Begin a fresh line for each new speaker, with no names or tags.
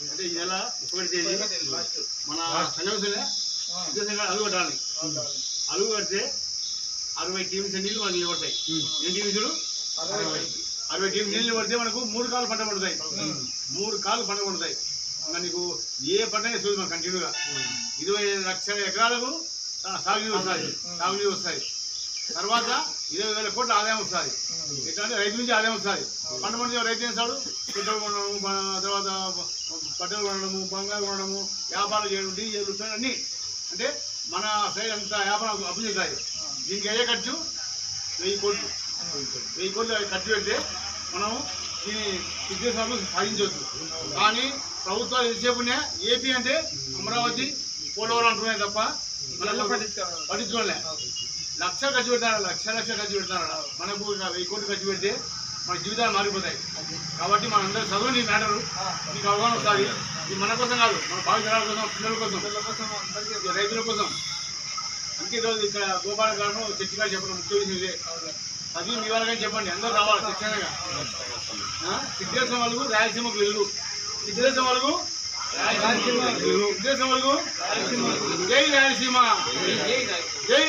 అంటే ఈ నెల ఒకటి తేదీ మన సంజయ్ అలుగు కట్టాలి. అలుగు కడితే అరవై టీమ్స్ నీళ్ళు మనకి నిలబడతాయి. ఎన్ని టీమ్స్లు అరవై. టీమ్స్ నీళ్ళు పడితే మనకు మూడు కాళ్ళు పంట పడతాయి. మూడు కాళ్ళు పంట పడతాయి. నీకు ఏ పంట మనకు కంటిన్యూగా ఇరవై లక్షల ఎకరాలకు సాగునీరు వస్తుంది సాగునీరు వస్తాయి. తర్వాత ఇరవై వేల కోట్ల ఆదాయం వస్తుంది. ఎట్లా అంటే రైతు నుంచి ఆదాయం వస్తుంది. పంట పండించే రైతు చేస్తాడు? పెట్రోల్ కొనడము తర్వాత బట్టలు కొనడము బంగారు కొనడము వ్యాపారం చేయడం డీజిల్ పెట్రోల్ అన్నీ. అంటే మన సైడ్ అంత వ్యాపారం అభివృద్ధి అవుతుంది దీనికి అయ్యే ఖర్చు వెయ్యి కోట్లు. వెయ్యి కోట్లు ఖర్చు పెడితే మనం దీని ఉద్దేశాలు సాధించవచ్చు. కానీ ప్రభుత్వాలు ఎంతసేపునే ఏపీ అంటే అమరావతి పోలవరం అంటున్నాయి తప్ప పట్టించుకోలే. లక్ష ఖర్చు పెడతాడు లక్ష లక్ష ఖర్చు పెడతాడు మనకు వెయ్యి కోట్లు ఖర్చు పెడితే మన జీవితాలు మారిపోతాయి. కాబట్టి మనందరూ చదువు నీ మ్యాటరు నీకు అవగాహన వస్తుంది. ఇది మన కోసం కాదు మన భావితరాల కోసం పిల్లల కోసం. రైతుల కోసం. అందుకే ఈరోజు ఇక్కడ గోపాల గారు చర్చి గారు చెప్పడం ముఖ్య విషయం ఇదే చదివి మీ వాళ్ళకని చెప్పండి. అందరూ రావాలి శిక్షణగా సిద్ధేశం వాళ్ళకు రాయలసీమకు వెళ్ళు. సిద్ధేశం వాళ్ళకు రాయలసీమ సిద్ధేశం వాళ్ళకు జై రాయలసీమ. జై